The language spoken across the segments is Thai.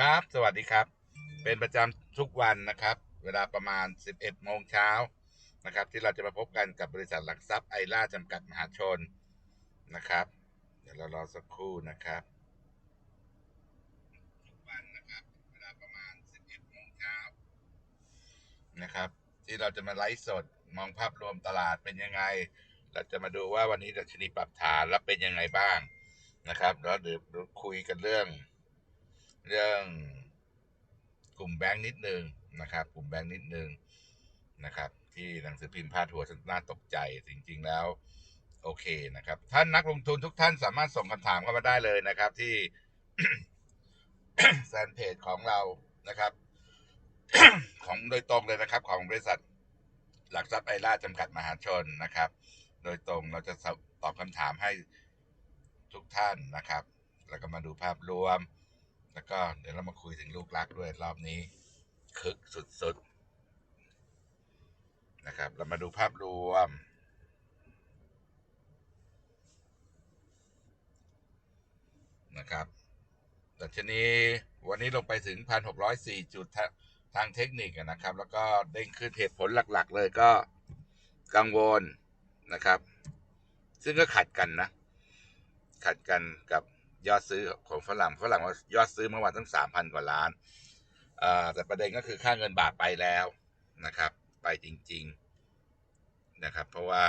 ครับ สวัสดีครับ เป็นประจำทุกวันนะครับ เวลาประมาณ 11 โมงเช้านะครับ ที่เราจะมาพบกันกับบริษัทหลักทรัพย์ไอร่าจำกัดมหาชนนะครับ เดี๋ยวเรารอสักครู่นะครับทุกวันนะครับเวลาประมาณ 11 โมงเช้านะครับ ที่เราจะมาไลฟ์สดมองภาพรวมตลาดเป็นยังไง เราจะมาดูว่าวันนี้ดัชนีปรับฐานแล้วเป็นยังไงบ้างนะครับ แล้วเดี๋ยวคุยกันเรื่อง เรื่องกลุ่มแบงค์นิดนึงนะครับ กลุ่มแบงค์นิดนึงนะครับ ที่หนังสือพิมพ์พาดหัวน่าตกใจจริง ๆ แล้ว โอเคนะครับ ท่านนักลงทุนทุกท่านสามารถส่งคำถามเข้ามาได้เลยนะครับ ที่แฟนเพจของเรานะครับ ของโดยตรงเลยนะครับ ของบริษัทหลักทรัพย์ไอร่าจำกัดมหาชนนะครับ โดยตรงเราจะตอบคำถามให้ทุกท่านนะครับ แล้วก็มาดูภาพรวม แล้วก็เดี๋ยวเรามาคุยถึงลูกรักด้วยรอบนี้ คึกสุดๆ นะครับ เรามาดูภาพรวม นะครับดัชนีวันนี้ลงไปถึง 1,604 จุดทางเทคนิคนะครับ แล้วก็เด้งขึ้นเหตุผลหลักๆ เลยก็กังวลนะครับ ซึ่งก็ขัดกันนะ ขัดกันกับ ยอดซื้อของฝรั่งฝรั่งว่ายอดซื้อเมื่อวานตั้ง3,000กว่าล้านอ่าแต่ประเด็นก็คือค่าเงินบาทไปแล้วนะครับ ไปจริง ๆนะครับ เพราะว่า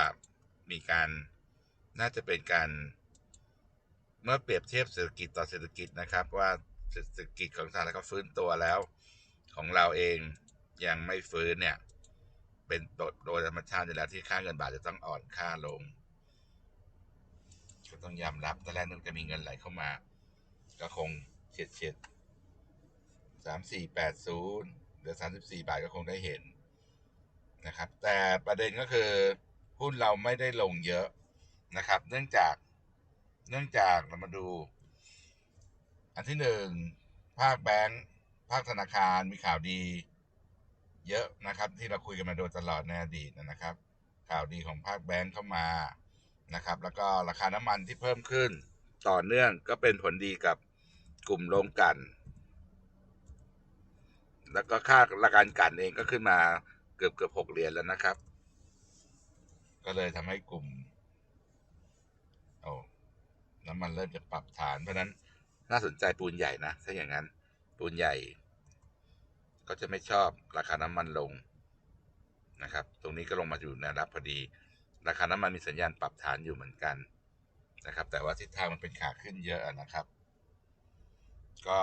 มีการน่าจะเป็นการเมื่อเปรียบเทียบเศรษฐกิจต่อเศรษฐกิจนะครับ ว่าเศรษฐกิจของสหรัฐก็ฟื้นตัวแล้ว ของเราเองยังไม่ฟื้นเนี่ย เป็นโดยธรรมชาติอยู่แล้วที่ค่าเงินบาทจะต้องอ่อนค่าลง ก็ต้องยอมรับตอนแรกนึกจะมีเงินไหลเข้ามา ก็คงเฉียดเฉียดสามสี่แปดศูนย์หรือสามสิบสี่บาทก็คงได้เห็นนะครับ แต่ประเด็นก็คือหุ้นเราไม่ได้ลงเยอะนะครับ เนื่องจากเนื่องจากเรามาดู อันที่หนึ่งภาคแบงก์ภาคธนาคารมีข่าวดี เยอะนะครับ ที่เราคุยกันมาโดยตลอดในอดีตนะครับ ข่าวดีของภาคแบงก์เข้ามา นะครับ แล้วก็ราคาน้ำมันที่เพิ่มขึ้นต่อเนื่องก็เป็นผลดีกับกลุ่มโรงกัน แล้วก็ค่าราการกันเองก็ขึ้นมาเกือบเกือบหกเหรียญแล้วนะครับ ก็เลยทำให้กลุ่มโอ้น้ำมันเริ่มจะปรับฐาน เพราะนั้นน่าสนใจปูนใหญ่นะ ถ้าอย่างนั้น ปูนใหญ่ ก็จะไม่ชอบราคาน้ำมันลงนะครับ ตรงนี้ก็ลงมาอยู่ในรับพอดี ราคาน้ำมันมีสัญญาณปรับฐานอยู่เหมือนกันนะครับ แต่ว่าทิศทางมันเป็นขาขึ้นเยอะนะครับ ก็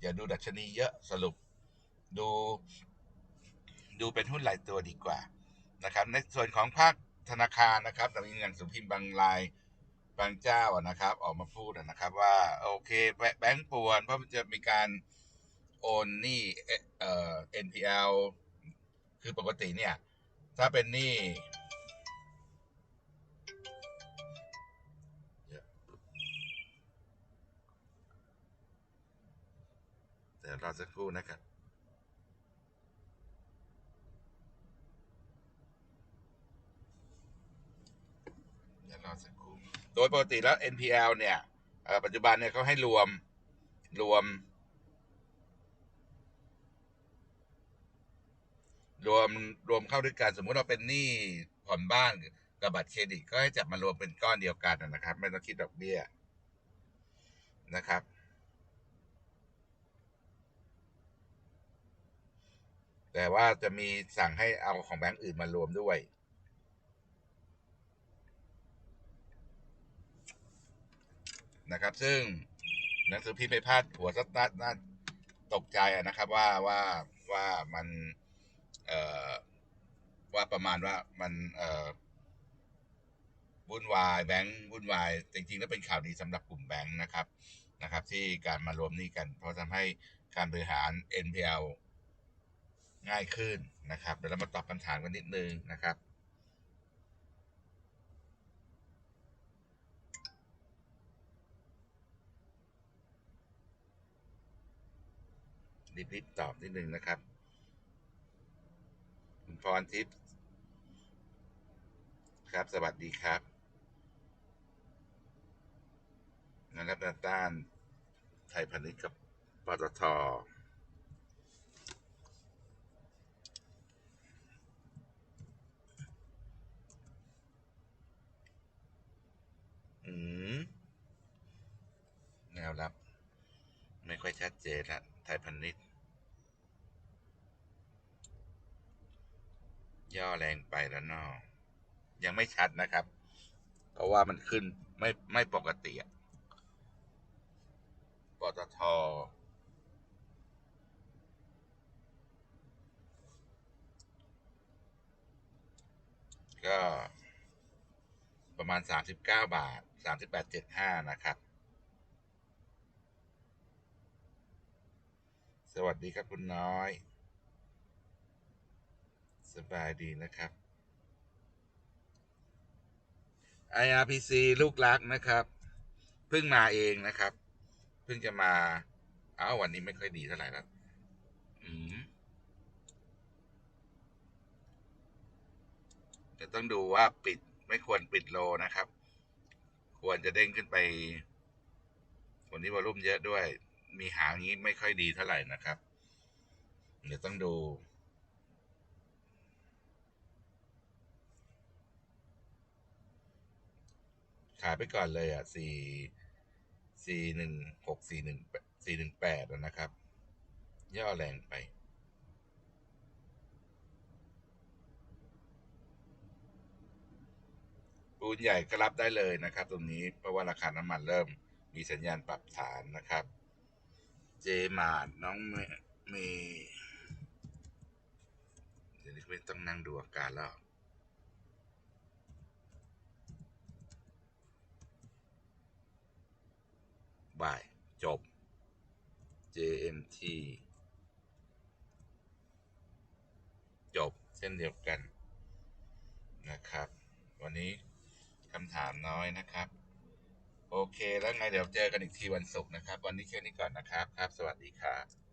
อย่าดูดัชนีเยอะสรุปดูดูเป็นหุ้นหลายตัวดีกว่านะครับ ในส่วนของภาคธนาคารนะครับแต่มีเงินสุพิมพ์บางรายบางเจ้านะครับ ออกมาพูดนะครับ ว่าโอเคแบงก์ป่วนเพราะมันจะมีการโอนหนี้เอ่อ NPL คือปกติเนี่ย ถ้าเป็นหนี้ เดี๋ยวรอสักครู่นะครับเดี๋ยวรอสักครู่โดยปกติแล้ว NPL เนี่ยปัจจุบันเนี่ยเขาให้รวมรวม รวมรวมเข้าด้วยกันสมมุติเราเป็นหนี้ผ่อนบ้านกับบัตรเครดิตก็ให้จับมารวมเป็นก้อนเดียวกันนะครับ ไม่ต้องคิดดอกเบี้ยนะครับ แต่ว่าจะมีสั่งให้เอาของแบงก์อื่นมารวมด้วย นะครับ ซึ่งหนังสือพิมพ์ไปพาดหัวสักน่าน่าตกใจนะครับ ว่าว่าว่ามันเอ่อว่าประมาณว่ามันเอ่อวุ่นวายแบงค์วุ่นวายจริงๆแล้วเป็นข่าวดีสำหรับกลุ่มแบงค์นะครับนะครับ ที่การมารวมนี้กัน เพราะทำให้การบริหาร NPL ง่ายขึ้นนะครับ เดี๋ยวเรามาตอบคำถามกันนิดนึงนะครับ รีบๆตอบนิดนึงนะครับ คุณพรทิพย์ครับ สวัสดีครับนะครับด้านต้านไทยพาณิชย์กับปตท อืม แนว รับ ไม่ค่อยชัดเจนละไทยพันนิดย่อแรงไปแล้วนอะยังไม่ชัดนะครับ เพราะว่ามันขึ้นไม่ไม่ปกติอะปตทก็ประมาณ 39 บาท 38.75 นะครับ สวัสดีครับคุณน้อย สบายดีนะครับ IRPC ลูกรักนะครับ เพิ่งมาเองนะครับ เพิ่งจะมา เอ้าวันนี้ไม่ค่อยดีเท่าไหร่แล้วอืมจะต้องดูว่าปิดไม่ควรปิดโลนะครับ ควรจะเด้งขึ้นไปวันนี้วอลุ่มเยอะด้วย มีหางนี้ไม่ค่อยดีเท่าไหร่นะครับ เดี๋ยวต้องดู ขายไปก่อนเลยอะสี่สี่หนึ่งหกสี่หนึ่งสี่หนึ่งแปดนะครับ ย่อแรงไปปูนใหญ่ก็รับได้เลยนะครับ ตรงนี้เพราะว่าราคาน้ำมันเริ่มมีสัญญาณปรับฐานนะครับ เจมาดน้องเมเมเดี๋ยวนี้ไม่ต้องนั่งดูอาการแล้วบ่าย จบ JMT จบเช่นเดียวกันนะครับ วันนี้คำถามน้อยนะครับ โอเค แล้วไงเดี๋ยวเจอกันอีกทีวันศุกร์นะครับ วันนี้แค่นี้ก่อนนะครับ ครับ สวัสดีครับ